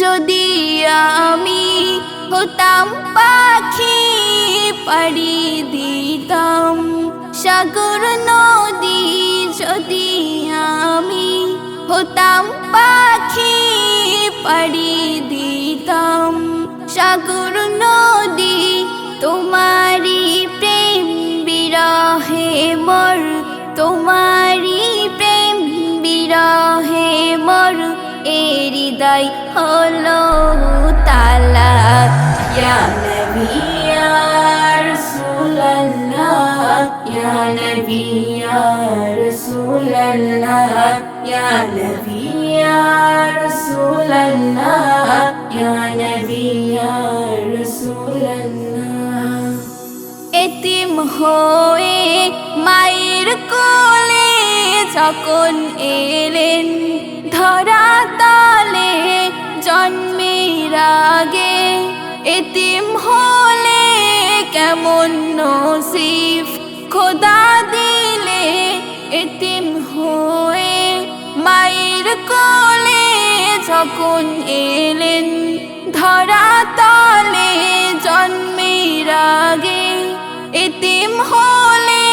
যদি আমি হতাম পাখি পাড়ি দিতাম, সাগর নদী যদি আমি হতাম পাখি পাড়ি দিতাম, সাগর নদী তোমারি প্রেম বিরহে মর, তোমারি এ হৃদয় হলো তালা ইয়া নবী ইয়া রাসূলুল্লাহ, ইয়া নবী ইয়া রাসূলুল্লাহ, ইয়া নবী ইয়া এতিম হয়ে মায়ের কোলে যখন এলেন ধরা তালে জন্মের আগে। এতিম হলে কেমন নসিফ খোদা দিলে এতিম হয়ে মায়ের কোলে যখন এলেন ধরা তালে জন্মের আগে। এতিম হলে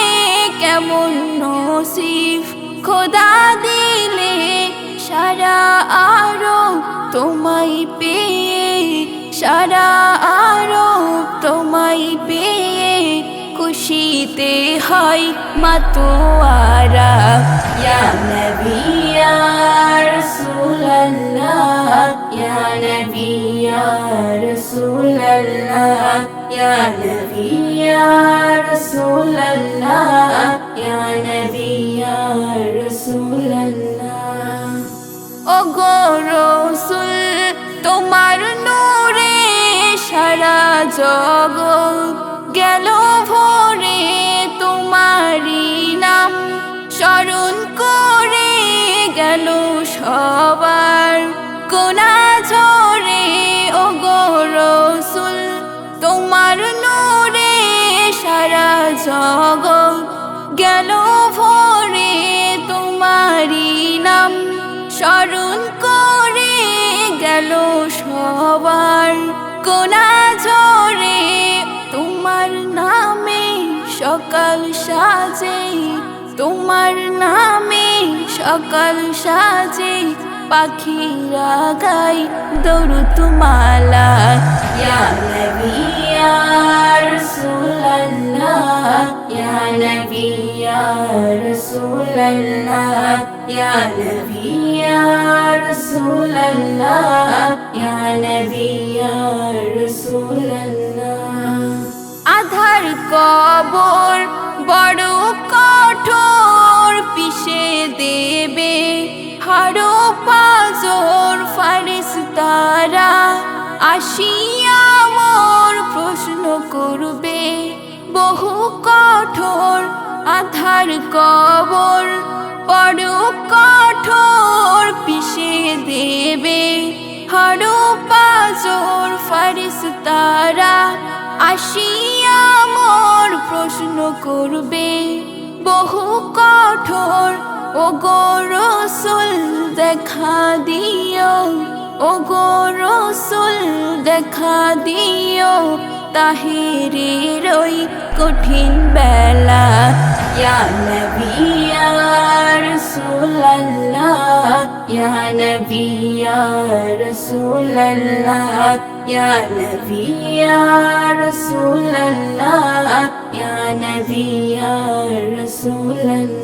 কেমন নসিফ খোদা দিলে সারা আরও তোমায় পেয়ে, সারা আরও তোমায় পেয়ে খুশিতে হয় মাতোয়ারা ইয়া নবী ইয়া রাসূলুল্লাহ, ইয়া নবী ইয়া রাসূলুল্লাহ। ইয়া ওগো রসুল তোমার নূরে সারা জগৎ গেল ভরে তোমারি নাম। স্মরণ করে গেল সবার কোনা ঝরে, ওগো রসুল, তোমার নূরে সারা জগৎ গেল কোনা ঝরে, তোমার নামে সকাল সাজে, তোমার নামে সকাল সাজে, পাখিরা গাই দৌড় তুমালা ইয়া নবী ইয়া রাসূলুল্লাহ, ইয়া নবী ইয়া রাসূলুল্লাহ, ইয়া নবী ইয়া আধার কবর বড় কঠোর পিষে দেবে। হাড়ো পাজর ফারিস তারা আসিয়া মোর প্রশ্ন করবে। বহু কঠোর আধার কবর বড় কঠোর পিষে দেবে। হাড়ো পাজর ফারিস তারা আসিয়া করবে বহু কঠোর। ও গো রসুল, দেখা দিও। ও গো রসুল, দেখা দিও। তাহিরের ওই কঠিন বেলা। ইয়া নবী ইয়া রাসূলুল্লাহ ইয়া নবী ইয়া রাসূলুল্লাহ ইয়া নবী রাসূলুল্লাহ ইয়া নবী ইয়া রাসূলুল্লাহ